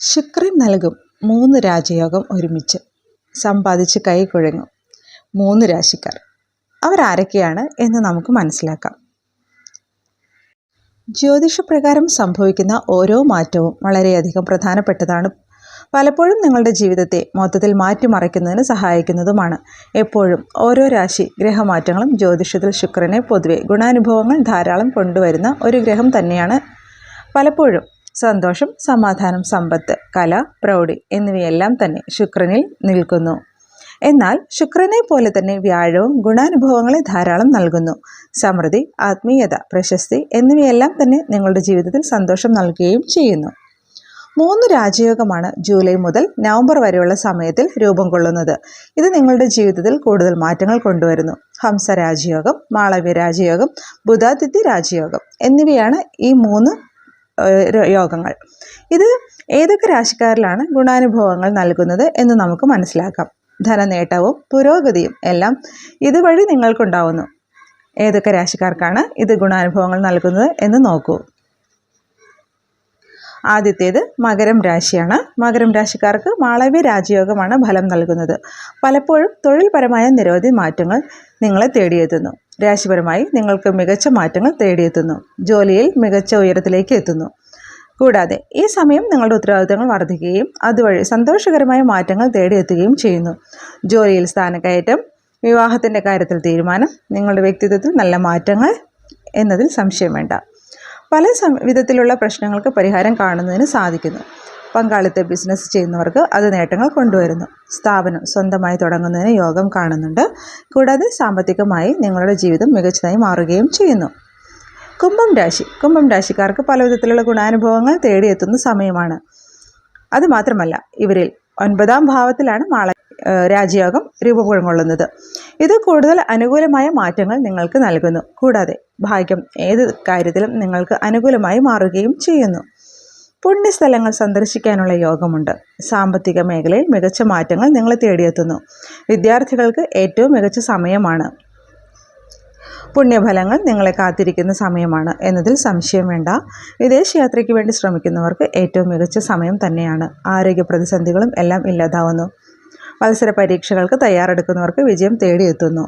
ശുക്രൻ നൽകും. മൂന്ന് രാജയോഗം ഒരുമിച്ച് സമ്പാദിച്ച് കൈ കുഴങ്ങും മൂന്ന് രാശിക്കാർ. അവരാരൊക്കെയാണ് എന്ന് നമുക്ക് മനസ്സിലാക്കാം. ജ്യോതിഷപ്രകാരം സംഭവിക്കുന്ന ഓരോ മാറ്റവും വളരെയധികം പ്രധാനപ്പെട്ടതാണ്. പലപ്പോഴും നിങ്ങളുടെ ജീവിതത്തെ മൊത്തത്തിൽ മാറ്റിമറിക്കുന്നതിന് സഹായിക്കുന്നതുമാണ്. എപ്പോഴും ഓരോ രാശി ഗ്രഹമാറ്റങ്ങളും ജ്യോതിഷത്തിൽ ശുക്രനെ പൊതുവെ ഗുണാനുഭവങ്ങൾ ധാരാളം കൊണ്ടുവരുന്ന ഒരു ഗ്രഹം തന്നെയാണ്. പലപ്പോഴും സന്തോഷം സമാധാനം സമ്പത്ത് കല പ്രൗഢി എന്നിവയെല്ലാം തന്നെ ശുക്രനിൽ നിൽക്കുന്നു. എന്നാൽ ശുക്രനെ പോലെ തന്നെ വ്യാഴവും ഗുണാനുഭവങ്ങളെ ധാരാളം നൽകുന്നു. സമൃദ്ധി ആത്മീയത പ്രശസ്തി എന്നിവയെല്ലാം തന്നെ നിങ്ങളുടെ ജീവിതത്തിൽ സന്തോഷം നൽകുകയും ചെയ്യുന്നു. മൂന്ന് രാജയോഗമാണ് ജൂലൈ മുതൽ നവംബർ വരെയുള്ള സമയത്തിൽ രൂപം കൊള്ളുന്നത്. ഇത് നിങ്ങളുടെ ജീവിതത്തിൽ കൂടുതൽ മാറ്റങ്ങൾ കൊണ്ടുവരുന്നു. ഹംസ രാജയോഗം മാളവ്യ രാജയോഗം ബുധാദിത്യ രാജയോഗം എന്നിവയാണ് ഈ മൂന്ന് യോഗങ്ങൾ ഇത് ഏതൊക്കെ രാശിക്കാരിലാണ് ഗുണാനുഭവങ്ങൾ നൽകുന്നത് എന്ന് നമുക്ക് മനസ്സിലാക്കാം. ധനനേട്ടവും പുരോഗതിയും എല്ലാം ഇതുവഴി നിങ്ങൾക്കുണ്ടാവുന്നു. ഏതൊക്കെ രാശിക്കാർക്കാണ് ഇത് ഗുണാനുഭവങ്ങൾ നൽകുന്നത് എന്ന് നോക്കൂ. ആദ്യത്തേത് മകരം രാശിയാണ്. മകരം രാശിക്കാർക്ക് മാളവ്യ രാജയോഗമാണ് ഫലം നൽകുന്നത്. പലപ്പോഴും തൊഴിൽപരമായ നിരവധി മാറ്റങ്ങൾ നിങ്ങളെ തേടിയെത്തുന്നു. രാശിപരമായി നിങ്ങൾക്ക് മികച്ച മാറ്റങ്ങൾ തേടിയെത്തുന്നു. ജോലിയിൽ മികച്ച ഉയരത്തിലേക്ക് എത്തുന്നു. കൂടാതെ ഈ സമയം നിങ്ങളുടെ ഉത്തരവാദിത്തങ്ങൾ വർദ്ധിക്കുകയും അതുവഴി സന്തോഷകരമായ മാറ്റങ്ങൾ തേടിയെത്തുകയും ചെയ്യുന്നു. ജോലിയിൽ സ്ഥാനക്കയറ്റം വിവാഹത്തിന്റെ കാര്യത്തിൽ തീരുമാനം നിങ്ങളുടെ വ്യക്തിത്വത്തിൽ നല്ല മാറ്റങ്ങൾ എന്നതിൽ സംശയം വേണ്ട. പല വിധത്തിലുള്ള പ്രശ്നങ്ങൾക്ക് പരിഹാരം കാണുന്നതിന് സാധിക്കുന്നു. പങ്കാളിത്ത ബിസിനസ് ചെയ്യുന്നവർക്ക് അത് നേട്ടങ്ങൾ കൊണ്ടുവരുന്നു. സ്ഥാപനം സ്വന്തമായി തുടങ്ങുന്നതിന് യോഗം കാണുന്നുണ്ട്. കൂടാതെ സാമ്പത്തികമായി നിങ്ങളുടെ ജീവിതം മികച്ചതായി മാറുകയും ചെയ്യുന്നു. കുംഭം രാശി. കുംഭം രാശിക്കാർക്ക് പല വിധത്തിലുള്ള ഗുണാനുഭവങ്ങൾ തേടിയെത്തുന്ന സമയമാണ്. അതുമാത്രമല്ല ഇവരിൽ ഒൻപതാം ഭാവത്തിലാണ് മാള രാജയോഗം രൂപം കൊള്ളുന്നത്. ഇത് കൂടുതൽ അനുകൂലമായ മാറ്റങ്ങൾ നിങ്ങൾക്ക് നൽകുന്നു. കൂടാതെ ഭാഗ്യം ഏത് കാര്യത്തിലും നിങ്ങൾക്ക് അനുകൂലമായി മാറുകയും ചെയ്യുന്നു. പുണ്യസ്ഥലങ്ങൾ സന്ദർശിക്കാനുള്ള യോഗമുണ്ട്. സാമ്പത്തിക മേഖലയിൽ മികച്ച മാറ്റങ്ങൾ നിങ്ങളെ തേടിയെത്തുന്നു. വിദ്യാർത്ഥികൾക്ക് ഏറ്റവും മികച്ച സമയമാണ്. പുണ്യഫലങ്ങൾ നിങ്ങളെ കാത്തിരിക്കുന്ന സമയമാണ് എന്നതിൽ സംശയം വേണ്ട. വിദേശയാത്രയ്ക്ക് വേണ്ടി ശ്രമിക്കുന്നവർക്ക് ഏറ്റവും മികച്ച സമയം തന്നെയാണ്. ആരോഗ്യ പ്രതിസന്ധികളും എല്ലാം ഇല്ലാതാവുന്നു. മത്സര പരീക്ഷകൾക്ക് തയ്യാറെടുക്കുന്നവർക്ക് വിജയം തേടിയെത്തുന്നു.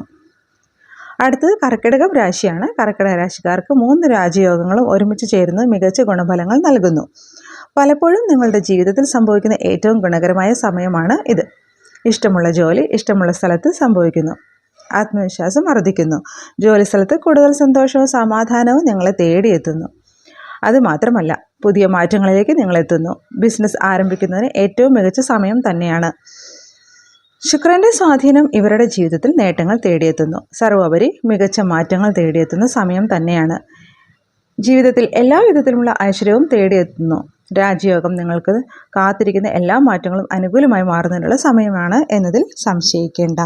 അടുത്തത് കർക്കിടകം രാശിയാണ്. കർക്കിടക രാശിക്കാർക്ക് മൂന്ന് രാജയോഗങ്ങളും ഒരുമിച്ച് ചേരുന്നത് മികച്ച ഗുണഫലങ്ങൾ നൽകുന്നു. പലപ്പോഴും നിങ്ങളുടെ ജീവിതത്തിൽ സംഭവിക്കുന്ന ഏറ്റവും ഗുണകരമായ സമയമാണ് ഇത്. ഇഷ്ടമുള്ള ജോലി ഇഷ്ടമുള്ള സ്ഥലത്ത് സംഭവിക്കുന്നു. ആത്മവിശ്വാസം വർദ്ധിക്കുന്നു. ജോലി സ്ഥലത്ത് കൂടുതൽ സന്തോഷവും സമാധാനവും നിങ്ങളെ തേടിയെത്തുന്നു. അതുമാത്രമല്ല പുതിയ മാറ്റങ്ങളിലേക്ക് നിങ്ങളെത്തുന്നു. ബിസിനസ് ആരംഭിക്കുന്നതിന് ഏറ്റവും മികച്ച സമയം തന്നെയാണ്. ശുക്രന്റെ സ്വാധീനം ഇവരുടെ ജീവിതത്തിൽ നേട്ടങ്ങൾ തേടിയെത്തുന്നു. സർവോപരി മികച്ച മാറ്റങ്ങൾ തേടിയെത്തുന്ന സമയം തന്നെയാണ്. ജീവിതത്തിൽ എല്ലാ വിധത്തിലുമുള്ള ഐശ്വര്യവും തേടിയെത്തുന്നു. രാജയോഗം നിങ്ങൾക്ക് കാത്തിരിക്കുന്ന എല്ലാ മാറ്റങ്ങളും അനുകൂലമായി മാറുന്നതിനുള്ള സമയമാണ് എന്നതിൽ സംശയിക്കേണ്ട.